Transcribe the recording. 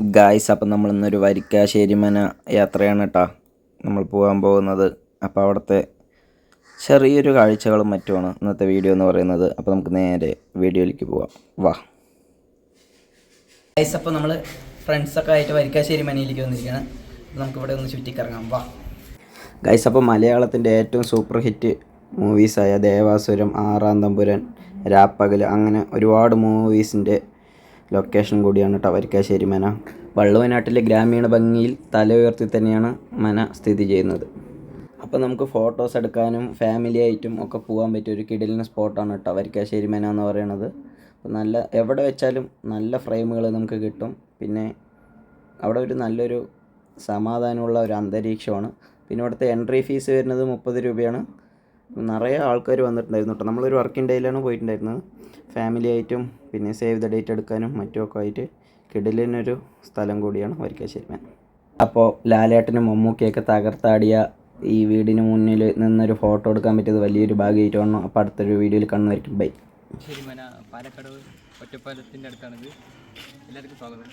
Guys അപ്പം നമ്മൾ ഇന്നൊരു വരിക്കാശ്ശേരി യാത്രയാണ് കേട്ടോ നമ്മൾ പോകാൻ പോകുന്നത്. അപ്പോൾ അവിടുത്തെ ചെറിയൊരു കാഴ്ചകളും മറ്റുമാണ് ഇന്നത്തെ വീഡിയോ എന്ന് പറയുന്നത്. അപ്പോൾ നമുക്ക് നേരെ വീഡിയോയിലേക്ക് പോവാം. വാ. ഗൈസ് അപ്പോൾ നമ്മൾ ഫ്രണ്ട്സൊക്കെ ആയിട്ട് വരിക്കാശ്ശേരി മനയിലേക്ക് വന്നിരിക്കുകയാണ്. നമുക്കിവിടെ ഒന്ന് ചുറ്റിക്കറങ്ങാം. വാ. ഗൈസ് അപ്പോൾ മലയാളത്തിന്റെ ഏറ്റവും സൂപ്പർ ഹിറ്റ് മൂവീസായ ദേവാസുരം ആറാം തമ്പുരൻ രാപ്പകൽ അങ്ങനെ ഒരുപാട് മൂവീസിന്റെ ലൊക്കേഷൻ കൂടിയാണ് കേട്ടോ വരിക്കാശ്ശേരി മന. വള്ളുവനാട്ടിലെ ഗ്രാമീണ ഭംഗിയിൽ തല ഉയർത്തി തന്നെയാണ് മന സ്ഥിതി ചെയ്യുന്നത്. അപ്പോൾ നമുക്ക് ഫോട്ടോസ് എടുക്കാനും ഫാമിലി ആയിട്ടും ഒക്കെ പോകാൻ പറ്റിയ ഒരു കിടിലിന് സ്പോട്ടാണ് കേട്ടോ വരിക്കാശ്ശേരി മന എന്ന് പറയുന്നത്. അപ്പോൾ നല്ല എവിടെ വെച്ചാലും നല്ല ഫ്രെയിമുകൾ നമുക്ക് കിട്ടും. പിന്നെ അവിടെ ഒരു നല്ലൊരു സമാധാനമുള്ള ഒരു അന്തരീക്ഷമാണ്. പിന്നെ ഇവിടുത്തെ എൻട്രി ഫീസ് വരുന്നത് മുപ്പത് രൂപയാണ്. നിറയെ ആൾക്കാർ വന്നിട്ടുണ്ടായിരുന്നു കേട്ടോ നമ്മളൊരു വർക്കിംഗ് ഡേയിലാണ് പോയിട്ടുണ്ടായിരുന്നത്. ഫാമിലി ആയിട്ടും പിന്നെ സേവ് ദ ഡേറ്റ് എടുക്കാനും മറ്റുമൊക്കെ ആയിട്ട് കിടിലിനൊരു സ്ഥലം കൂടിയാണ് വരിക്കാശ്ശേരി മാൻ അപ്പോൾ ലാലേട്ടനും മമ്മൂക്കിയൊക്കെ തകർത്താടിയ ഈ വീടിന് മുന്നിൽ നിന്നൊരു ഫോട്ടോ എടുക്കാൻ പറ്റിയത് വലിയൊരു ഭാഗ്യമായിട്ട് വന്നു അപ്പോൾ അടുത്തൊരു വീഡിയോയിൽ കാണുന്നതായിരിക്കും. ബൈ ശരി മന പാലക്കടവ് ഒറ്റപ്പാലത്തിന്റെ അടുത്താണിത്. എല്ലാവർക്കും സ്വാഗതം.